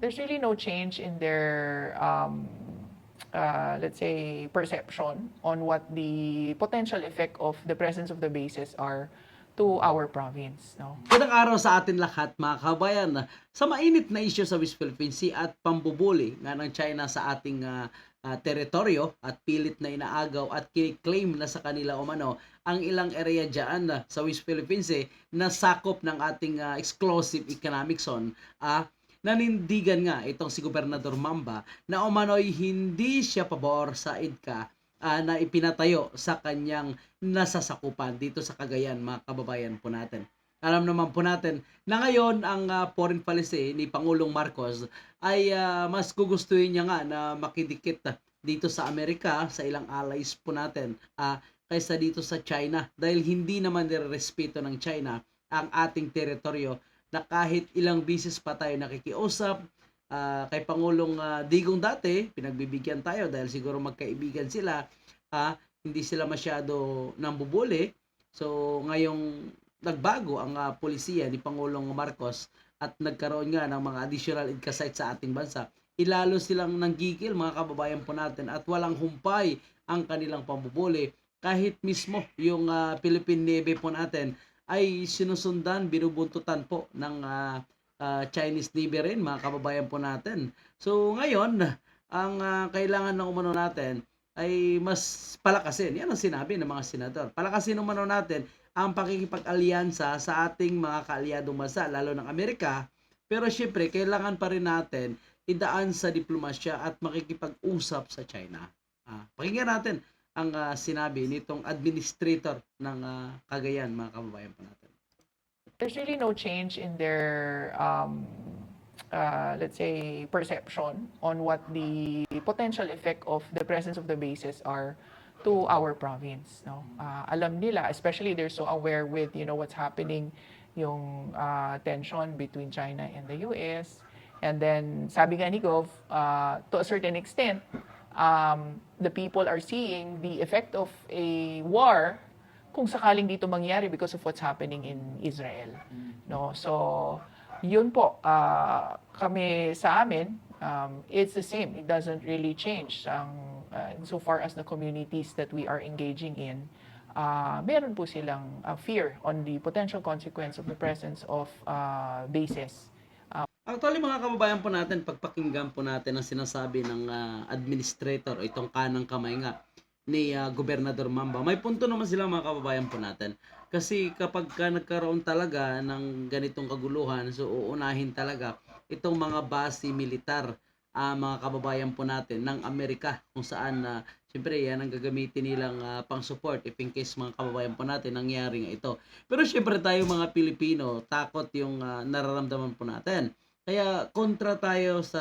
there's really no change in their um, uh, let's say perception on what the potential effect of the presence of the bases are to our province no Magandang araw sa atin lahat mga kabayan. Sa mainit na isyu sa West Philippine Sea at pambubuli nga ng China sa ating ah, ah, teritoryo at pilit na inaagaw at kiniklaim na sa kanila umano ang ilang area dyan ah, sa West Philippine Sea na sakop ng ating ah, exclusive economic zone. Ah, nanindigan nga itong si Gobernador Mamba na umano'y hindi siya pabor sa IDCA ah, na ipinatayo sa kanyang nasasakupan dito sa Cagayan mga kababayan po natin. Alam naman po natin na ngayon ang ah, foreign policy ni Pangulong Marcos ay ah, mas gugustuhin niya nga na makidikit dito sa Amerika sa ilang allies po natin ah, kaysa dito sa China dahil hindi naman nirespeto ng China ang ating teritoryo na kahit ilang bisis pa tayo nakikiusap ah, kay Pangulong ah, Digong dati, pinagbibigyan tayo dahil siguro magkaibigan sila, ah, hindi sila masyado nambubuli. So ngayong nagbago ang ah, polisiya ni Pangulong Marcos at nagkaroon nga ng mga additional sites sa ating bansa, ilalo silang nanggigil mga kababayan po natin at walang humpay ang kanilang pambubuli kahit mismo yung ah, Philippine Navy po natin ay sinusundan, binubuntutan po ng ah, ah, Chinese Navy rin, mga kababayan po natin. So ngayon, ang ah, kailangan ng umano natin ay mas palakasin. Yan ang sinabi ng mga senador. Palakasin umano natin ang pakikipag-alyansa sa ating mga kaalyadong bansa, lalo ng Amerika. Pero syempre, kailangan pa rin natin idaan sa diplomasya at makikipag-usap sa China. Ah, pakinggan natin ang ah, sinabi nitong administrator ng ah, Cagayan, mga kababayan po natin. there's really no change in their um, uh, let's say perception on what the potential effect of the presence of the bases are to our province no uh, alam nila especially they're so aware with you know what's happening yung uh, tension between China and the US and then sabi nga ni Gov uh, to a certain extent um, the people are seeing the effect of a war kung sakaling dito mangyari because of what's happening in Israel. No? So, yun po, ah, kami sa amin, um, it's the same. It doesn't really change. Ang, uh, so far as the communities that we are engaging in, ah, meron po silang ah, fear on the potential consequence of the presence of ah, bases Actually mga kababayan po natin, pagpakinggan po natin ang sinasabi ng ah, administrator, itong kanang kamay nga ni ah, Gobernador Mamba. May punto naman sila mga kababayan po natin. Kasi kapag ka nagkaroon talaga ng ganitong kaguluhan, so uunahin talaga itong mga base militar ah, mga kababayan po natin ng Amerika kung saan na Siyempre, yan ang gagamitin nilang ah, pang-support if in case mga kababayan po natin nangyari nga ito. Pero siyempre tayo mga Pilipino, takot yung ah, nararamdaman po natin. Kaya kontra tayo sa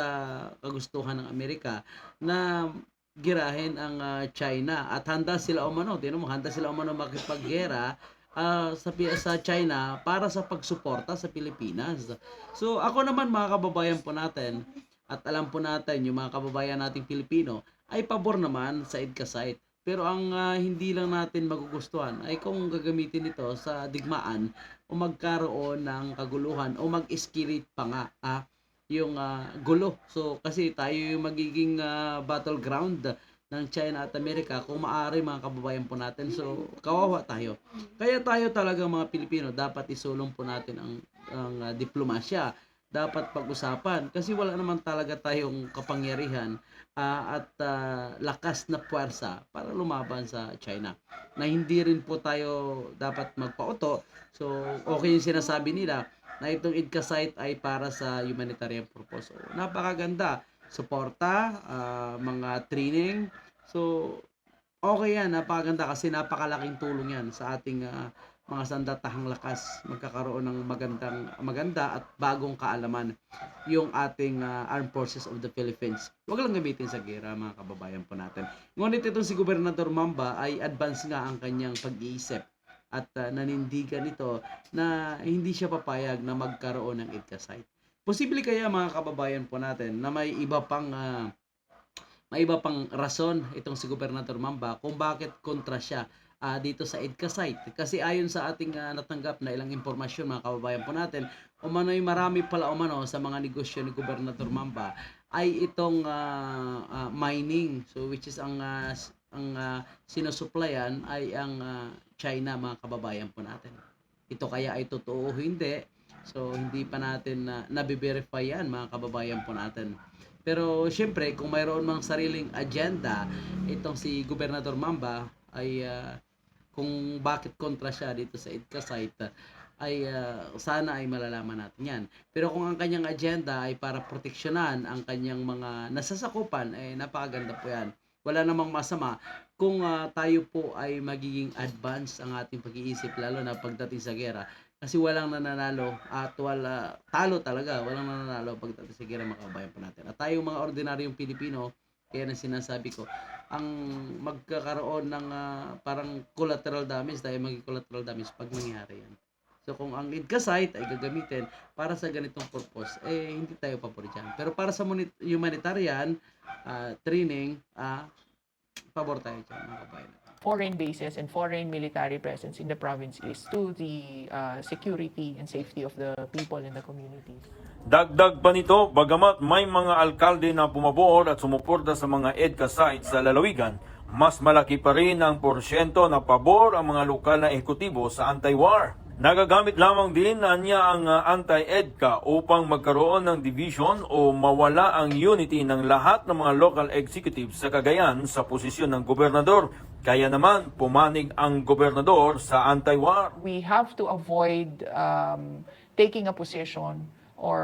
kagustuhan ng Amerika na girahin ang ah, China at handa sila umano, tinan mo, handa sila umano makipaggera ah, sa sa China para sa pagsuporta sa Pilipinas. So ako naman mga kababayan po natin at alam po natin yung mga kababayan nating Pilipino ay pabor naman sa EDCA site. Pero ang ah, hindi lang natin magugustuhan ay kung gagamitin ito sa digmaan o magkaroon ng kaguluhan o mag-escalate pa nga ah, yung ah, gulo. So kasi tayo yung magiging ah, battleground ng China at Amerika kung maaari mga kababayan po natin. So kawawa tayo. Kaya tayo talaga mga Pilipino dapat isulong po natin ang ang ah, diplomasya. Dapat pag-usapan kasi wala naman talaga tayong kapangyarihan ah, at ah, lakas na puwersa para lumaban sa China. Na hindi rin po tayo dapat magpauto. So okay yung sinasabi nila na itong IDCA site ay para sa humanitarian purpose. So, napakaganda. Suporta, ah, mga training. So, okay yan. Napakaganda kasi napakalaking tulong yan sa ating ah, mga sandatahang lakas. Magkakaroon ng magandang, maganda at bagong kaalaman yung ating ah, Armed Forces of the Philippines. Huwag lang gamitin sa gera, mga kababayan po natin. Ngunit itong si Gobernador Mamba ay advance nga ang kanyang pag-iisip at ah, nanindigan ito na hindi siya papayag na magkaroon ng IDCA site. Posible kaya mga kababayan po natin na may iba pang ah, may iba pang rason itong si Gobernador Mamba kung bakit kontra siya ah, dito sa EDCA site. Kasi ayon sa ating ah, natanggap na ilang impormasyon mga kababayan po natin, umano'y marami pala umano sa mga negosyo ni Gobernador Mamba ay itong ah, ah, mining. So which is ang s- ang ah, sinusuplayan ay ang ah, China mga kababayan po natin. Ito kaya ay totoo o hindi. So hindi pa natin na nabiverify yan mga kababayan po natin. Pero syempre kung mayroon mang sariling agenda itong si Gobernador Mamba ay ah, kung bakit kontra siya dito sa IDCA site ay ah, sana ay malalaman natin yan. Pero kung ang kanyang agenda ay para proteksyonan ang kanyang mga nasasakupan, eh napakaganda po yan. Wala namang masama kung ah, tayo po ay magiging advance ang ating pag-iisip lalo na pagdating sa gera. Kasi walang nananalo at wala, talo talaga, walang nananalo pagdating sa gera mga kabayan po natin. At tayong mga ordinaryong Pilipino, kaya na sinasabi ko, ang magkakaroon ng ah, parang collateral damage, tayo maging collateral damage pag nangyari yan. So kung ang IDCA site ay gagamitin para sa ganitong purpose, eh hindi tayo pabor dyan. Pero para sa humanitarian ah, training, ah pabor tayo dyan mga kabayan. Foreign bases and foreign military presence in the province is to the uh, security and safety of the people in the communities. Dagdag pa nito, bagamat may mga alkalde na pumaboor at sumuporta sa mga EDCA sites sa lalawigan, mas malaki pa rin ang porsyento na pabor ang mga lokal na ekutibo sa anti-war. Nagagamit lamang din na niya ang uh, anti-EDCA upang magkaroon ng division o mawala ang unity ng lahat ng mga local executives sa Cagayan sa posisyon ng gobernador. Kaya naman, pumanig ang gobernador sa anti-war. We have to avoid um, taking a position or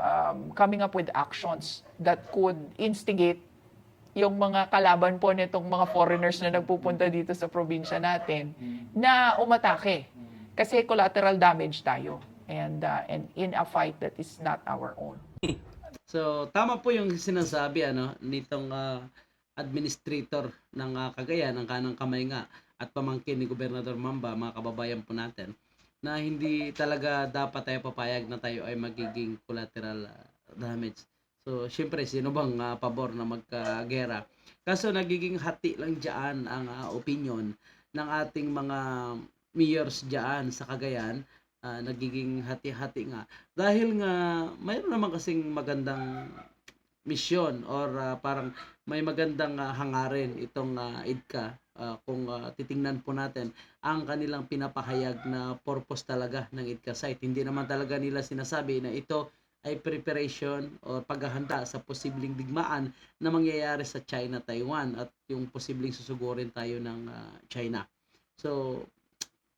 um, coming up with actions that could instigate yung mga kalaban po nitong mga foreigners na nagpupunta dito sa probinsya natin na umatake. Kasi collateral damage tayo. And, uh, and in a fight that is not our own. So tama po yung sinasabi ano nitong ah, administrator ng ah, Cagayan, ng kanang kamay nga at pamangkin ni Gobernador Mamba, mga kababayan po natin, na hindi talaga dapat tayo papayag na tayo ay magiging collateral ah, damage. So, syempre, sino bang ah, pabor na magkagera? Kaso nagiging hati lang diyan ang ah, opinion ng ating mga mayors diyan sa Cagayan. Ah, nagiging hati-hati nga. Dahil nga, mayroon naman kasing magandang misyon or ah, parang may magandang ah, hangarin itong ah, IDCA Ah, kung ah, titingnan po natin ang kanilang pinapahayag na purpose talaga ng IDCA site. Hindi naman talaga nila sinasabi na ito ay preparation o paghahanda sa posibleng digmaan na mangyayari sa China-Taiwan at yung posibleng susugurin tayo ng ah, China. So,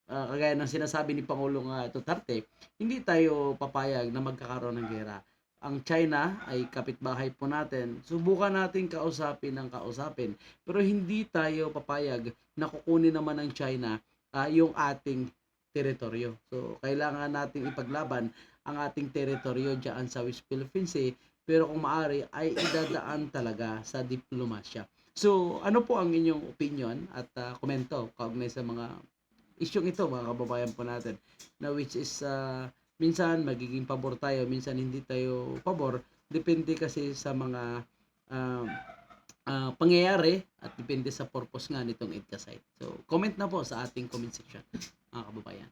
ah, kagaya ng sinasabi ni Pangulong ah, Duterte, hindi tayo papayag na magkakaroon ng gera. Ang China ay kapitbahay po natin. Subukan natin kausapin ng kausapin. Pero hindi tayo papayag na kukunin naman ng China ah, yung ating teritoryo. So, kailangan nating ipaglaban ang ating teritoryo dyan sa West Philippine Sea. Pero kung maaari, ay idadaan talaga sa diplomasya. So, ano po ang inyong opinion at ah, komento kaugnay sa mga isyong ito, mga kababayan po natin, na which is ah, minsan magiging pabor tayo, minsan hindi tayo pabor. Depende kasi sa mga um, ah, pangyayari at depende sa purpose nga nitong EDCA site. So, comment na po sa ating comment section, mga kababayan.